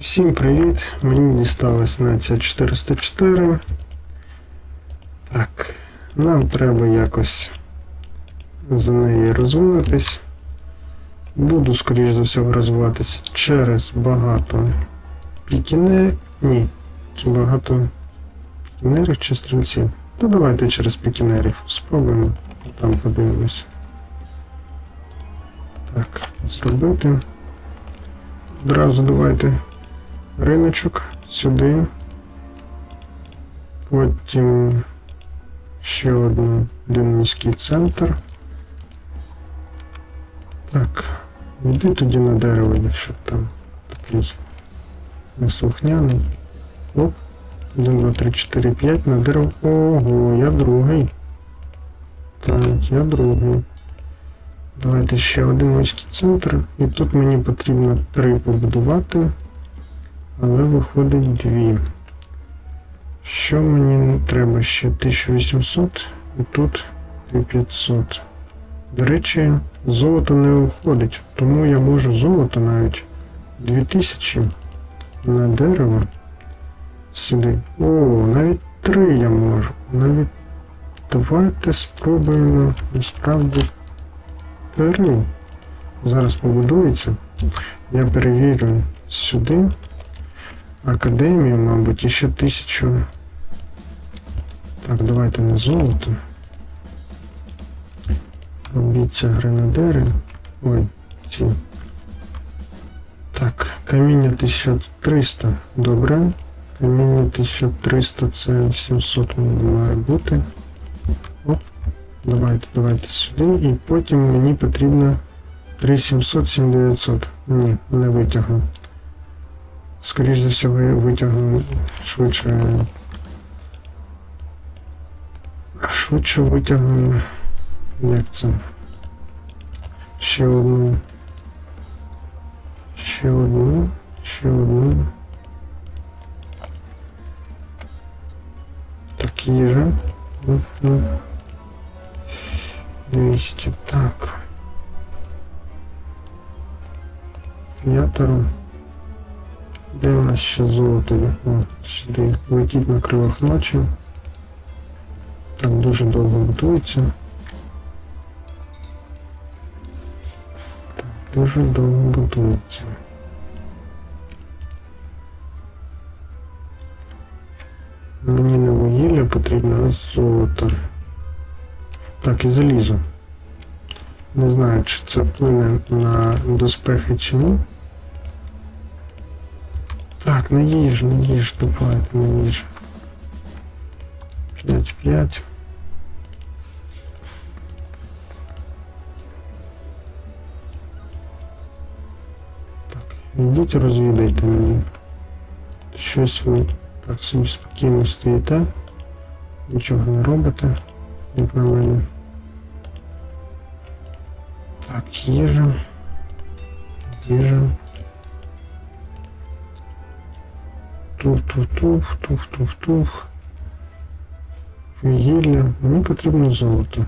Всім привіт! Мені дісталась нація 404. Так, нам треба якось за неї розвинутись. Буду, скоріш за всього, розвиватися через багато пікінерів. Ні, чи багато пікінерів чи стрільців. Та давайте через пікінерів. Спробуємо. Там подивимось. Так, зробити. Одразу давайте риночок сюди. Потім ще один, міський центр. Так, йди тоді на дерево, якщо там такий неслухняний. Оп. 1, 2, 3, 4, 5 на дерево. Ого, я другий. Так, я другий. Давайте ще один міський центр. І тут мені потрібно три побудувати. Але виходить дві. Що мені треба ще 1800 і тут 2500. До речі, золото не виходить, тому я можу золото навіть 2000 на дерево сюди. О, навіть 3 я можу. Навіть давайте спробуємо насправді 3. Зараз побудується. Я перевірю сюди. Академію, мабуть, і ще тисячу. Так, давайте на золото. Обіця гренадери. Ой, ці. Так, каміння 1300. Добре. Каміння 1300 це 700 має бути. Оп. Давайте, давайте сюди. І потім мені потрібно 3700, 7900. Ні, не витягну. Скоріше за всього, я витягну швидше. Швидше витягну. Як це? Ще одну. Ще одну. Ще одну. Так, їжа. Мгм. 200. Так. П'ятеро. Де у нас ще золото? є? О, сюди. Летіть на крилах ночі. Так дуже довго будується. Так, дуже довго будується. Мені не вугілля потрібно, а золото. Так, і залізо. Не знаю, чи це вплине на доспехи чи ні. Так, на їжу, на їжу, давайте на їжу. 5-5. Так, ідіть розвідайте мені. Щось ви так собі спокійно стоїте. Нічого не робите, як на мене. Так, їжа. Їжа. Туф-туф-туф, туф-туф-туф. Вугілля. Мені потрібно золото.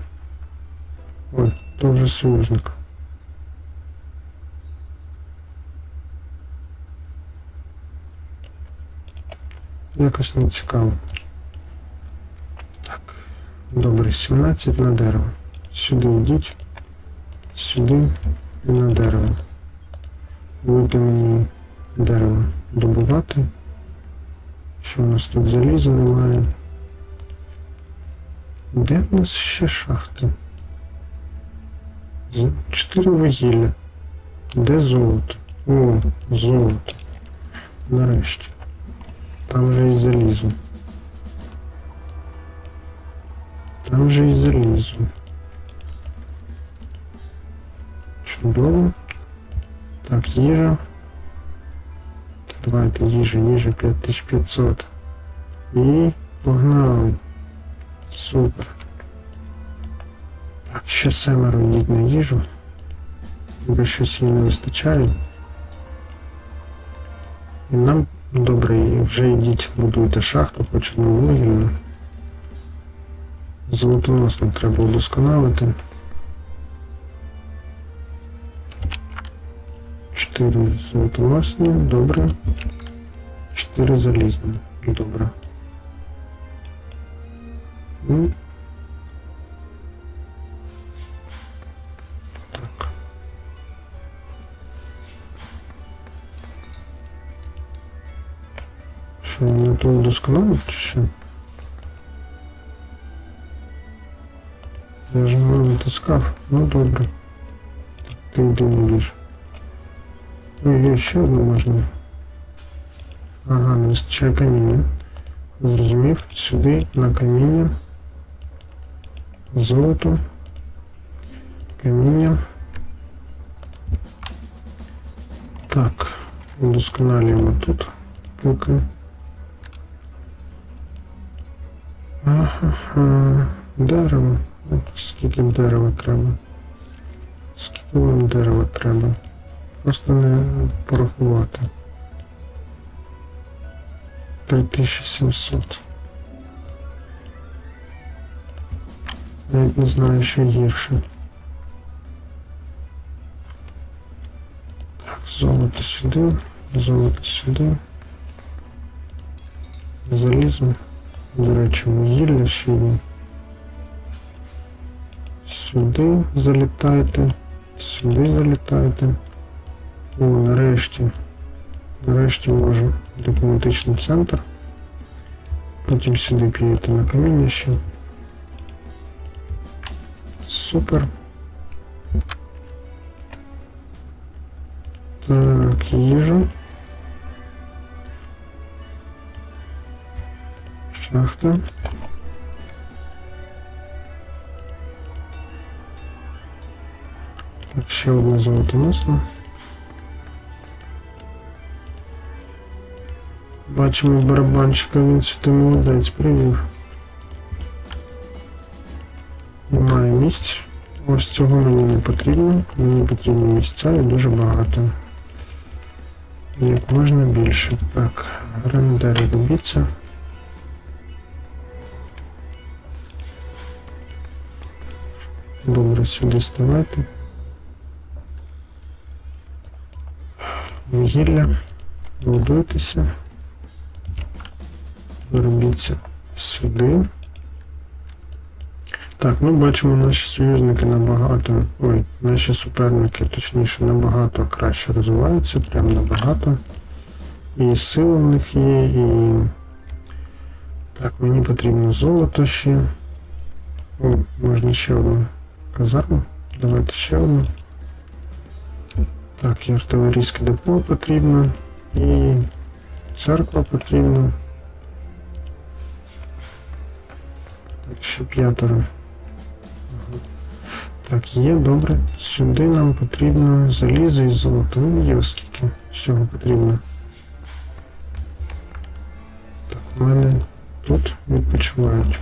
Ой, то вже союзник. Якось не цікаво. Так. Добре, 17 на дерево. Сюди йдіть. Сюди і на дерево. Будете мені дерево добувати. Що у нас тут заліза немає? Де в нас ще шахти? Чотири вугілля. Де золото? О, золото. Нарешті. Там же і залізо. Там же і залізо. Чудово. Так, їжа. Давайте їжа, їжа 5500. І погнали. Супер. Так, ще семеро йдіть на їжу. Бо щось їм не вистачає. І нам добре, вже йдіть, будуйте шахту, одну вугільну. Золотоносно треба удосконалити. 4 золотоносні, добре. 4 залізні. Добре. Ну. Так. Що, не то вдосконалив чи що? Я ж не натискав. Ну добре. Ти йди не ліж. Ну, є ще одну можна. Ага, не вистачає каміння. Зрозумів. Сюди на каміння. Золото. Каміння. Так, удосконалюємо тут. Поки. Ага, дерево. От Скільки дерева треба? Скільки вам дерева треба? Просто не порахувати. 3700. Навіть не знаю, що гірше. Так, золото сюди, золото сюди. Залізо. До речі, вугілля ще є. Сюди залітайте, сюди залітайте. О, нарешті. Нарешті можу дипломатичний центр. Потім сюди п'єте на каміння ще. Супер. Так, їжу. Шахта. Так, ще одна золотоносна. Бачимо барабанчика, він сюди молодець привів. Немає місць. Ось цього мені не потрібно. Мені потрібні місця і дуже багато. Як можна більше. Так, рендери робіться. Добре, сюди ставайте. Вугілля. Будуйтеся. Робіться сюди. Так, ну бачимо, наші союзники набагато. Ой, наші суперники, точніше, набагато краще розвиваються, прям набагато. І сила в них є, і. Так, мені потрібно золото ще. О, можна ще одну казарму. Давайте ще одну. Так, і артилерійське депо потрібно. І церква потрібна. Ще п'ятеро. Так, є, добре. Сюди нам потрібно залізо і золото. Ну, є скільки всього потрібно. Так, у мене тут відпочивають.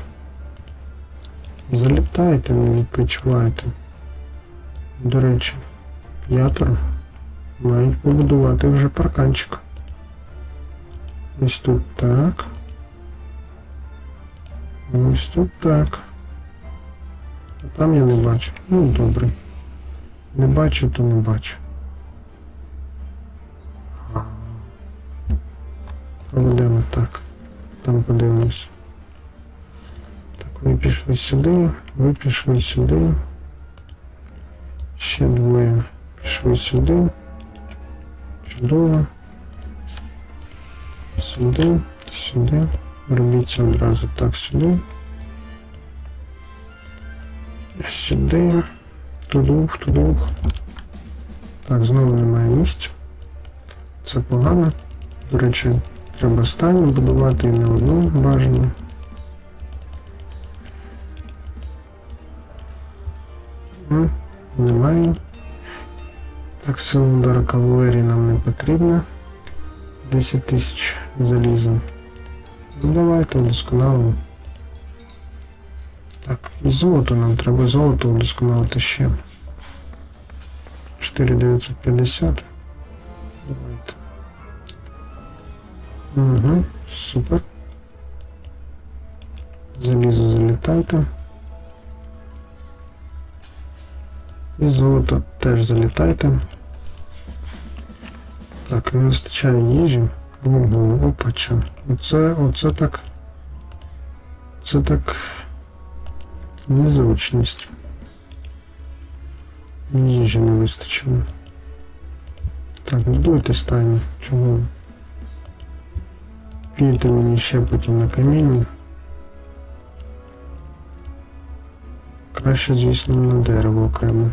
Залітайте, не відпочивайте. До речі, п'ятеро мають побудувати вже парканчик. Ось тут так. Ось тут так. А там я не бачу. Ну добре. Не бачу, то не бачу. Проведемо так. Там подивимось. Так, ви пішли сюди, ви пішли сюди. Ще двоє пішли сюди. Чудово. Сюди, сюди. Робіться одразу так сюди. Сюди. Тудух, тудух. Так, знову немає місць. Це погано. До речі, треба стані будувати і не одну бажано. Немає. Так, силу удару кавалерії нам не потрібно. 10 тисяч заліза. Ну давайте удосконалимо. Так, і золото нам треба золото удосконалити ще. 4950. Давайте. Угу, супер. Залізо залітайте. І золото теж залітайте. Так, не вистачає їжі. Ого, опача. Оце, оце так. Це так. Незручність. Їжі не вистачило. Так, будуйте стайню. Чому? Підете мені ще потім на каміння. Краще, звісно, на дерево окремо.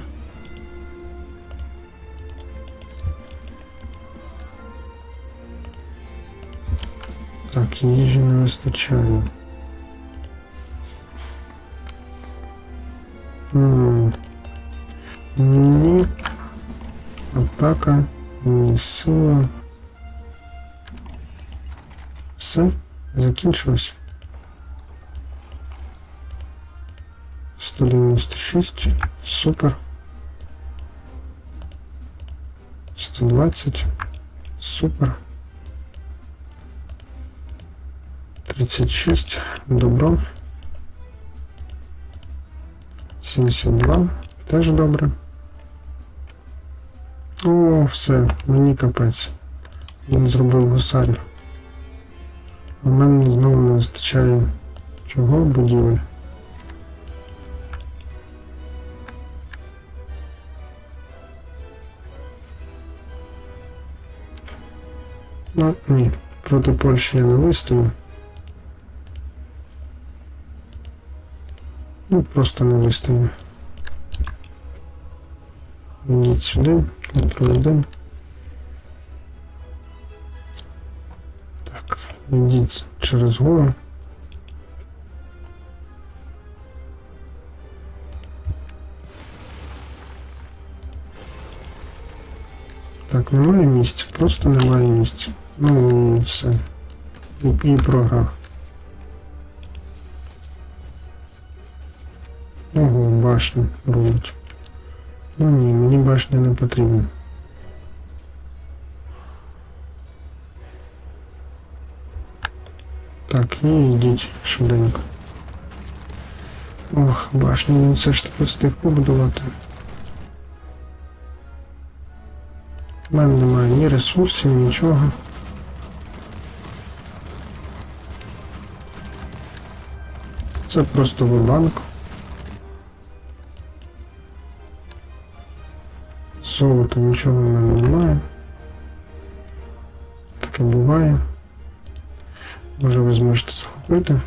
Так, їжі не вистачає. М, Ні. Атака, ні сила. Все, закінчилось. 196. Супер. 120. Супер. 36. Добро. 72. Теж добре. О, все, мені капець. Він зробив гусарів. В мене знову не вистачає чого будівель. Ну, ні, проти Польщі я не вистою. Ну, просто не вистою. Йдіть сюди, контроль 1. Так, йдіть через гору. Так, немає місця, просто немає місця. Ну і все. І, і програв. Ого, башню робить. Ну ні, мені башня не потрібна. Так, і йдіть швиденько. Ох, башню він все ж таки встиг побудувати. У мене немає ні ресурсів, нічого. Це просто вебанк. Золота нічого в мене немає. Таке буває. Може ви зможете захопити.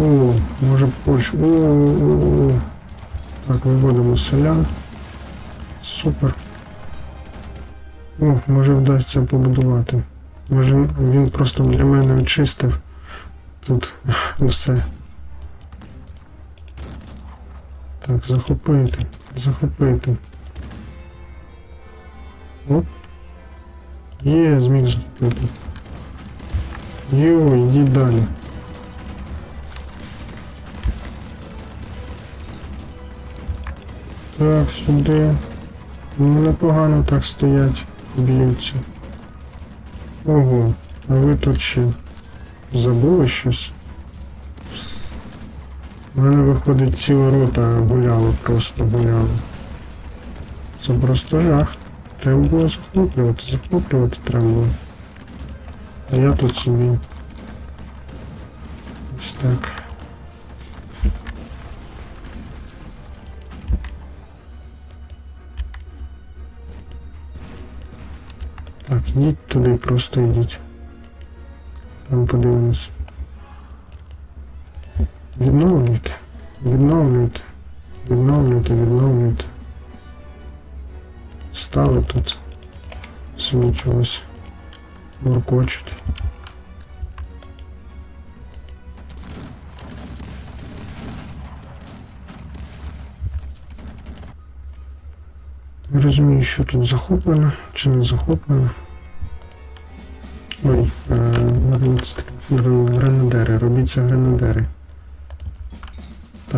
О, може Польщу. О, о, о. Так, виводимо селян. Супер. О, може вдасться побудувати. Може він просто для мене очистив тут все. Так, захопити, захопити. Оп. Є, зміг захопити. Йо, йди далі. Так, сюди. Ну, непогано так стоять, б'ються. Ого, а ви тут ще забули щось? У мене виходить ціла рота гуляла, просто гуляла. Це просто жах. Треба було захоплювати, захоплювати треба було. А я тут собі. Ось так. Так, йдіть туди, просто йдіть. Там подивимось. Відновлюйте, відновлюйте, відновлюйте, відновлюйте. Стали тут. Собі чогось буркочуть. Не розумію, що тут захоплено чи не захоплено. Ой, е, грен- грен- гренадери, робіться гренадери.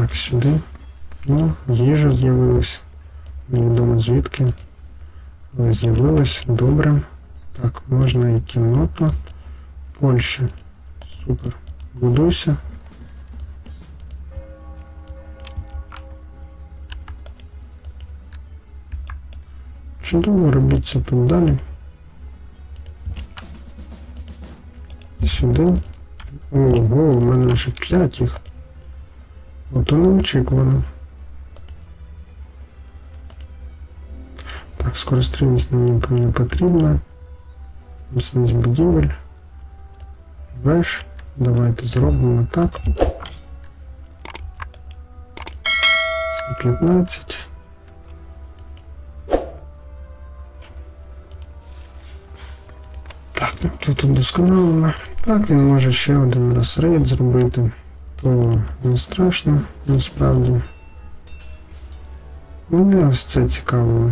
Так, сюди. Ну, їжа з'явилась. Невідомо звідки. Але з'явилась. Добре. Так, можна і кінноту. Польща. Супер. Будуйся. Чудово, робіть це тут далі. Сюди. Ого, у мене вже 5 їх. Ото неочікувано. Так, скорострільність мені не потрібна. Міцність будівель. Веш. Давайте зробимо так. 115. Так, ну, тут удосконалено. Так, він може ще один раз рейд зробити. То не страшно, насправді. Мене ось це цікаво.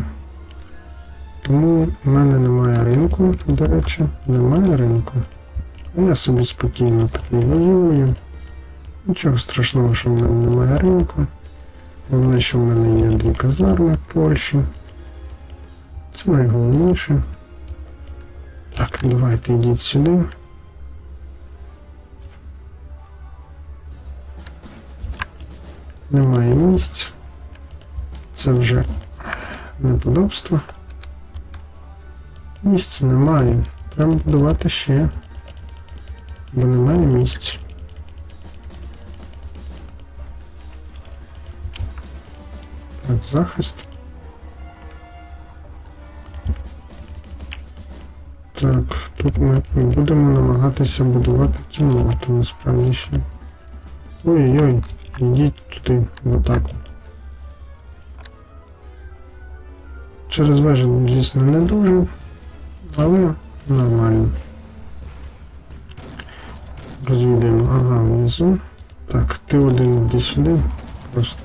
Тому в мене немає ринку, до речі, немає ринку. А я собі спокійно такий воюю. Нічого страшного, що в мене немає ринку. Головне, що в мене є дві казарми в Польщі. Це найголовніше. Так, давайте йдіть сюди. Немає місць. Це вже неподобство. Місць немає. Треба будувати ще. Бо немає місць. Так, захист. Так, тут ми будемо намагатися будувати кімнату насправді ще. Ой-ой, йдіть туди в атаку. Через вежу, звісно, не дуже, але нормально. Розвідаємо. Ага, внизу. Так, ти один йди сюди. Просто.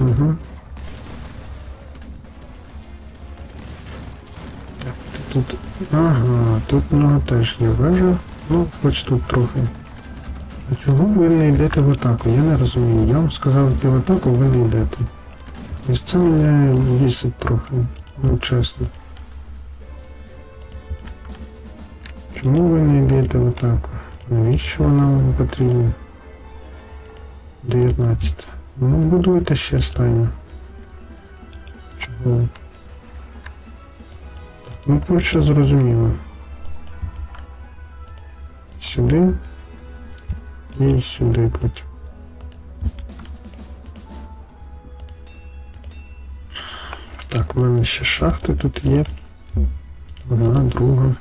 Угу. Так, ти тут. Ага, тут в нього теж є вежа. Ну, хоч тут трохи. А чого ви не йдете в атаку? Я не розумію. Я вам сказав йти в атаку, ви не йдете. Ось це мене бісить трохи. Ну, чесно. Чому ви не йдете в атаку? Навіщо вона вам потрібна? 19. Ну, будуйте ще стайню. Чого? Так, ну, коротше, зрозуміло. Сюди. І сюди потім. Так, в мене ще шахти тут є. Одна, друга.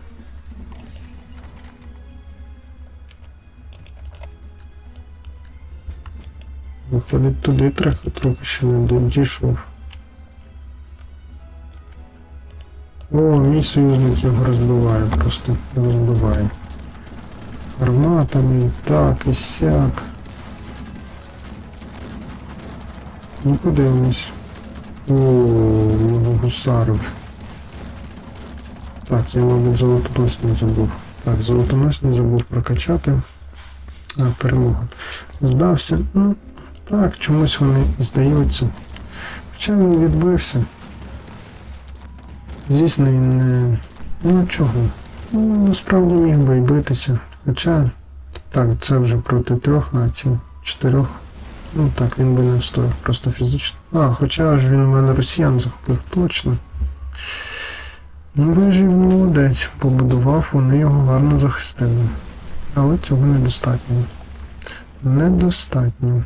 Виходить туди трохи, трохи ще не дійшов. О, мій союзник його розбиває, просто розбиває. Гарматами, так і сяк. Ну подивимось. О, много гусарів. Так, я, мабуть, золотоносний забув. Так, золотоносний забув прокачати. А, перемога. Здався. Ну, так, чомусь вони здаються. Хоча він відбився. Звісно, він не. Ну чого? Ну, насправді міг би й битися. Хоча. Так, це вже проти трьох націй, чотирьох. Ну так, він би не встояв, просто фізично. А, хоча ж він у мене росіян захопив точно. Ну, вижив молодець, побудував, вони його гарно захистили. Але цього недостатньо. Недостатньо.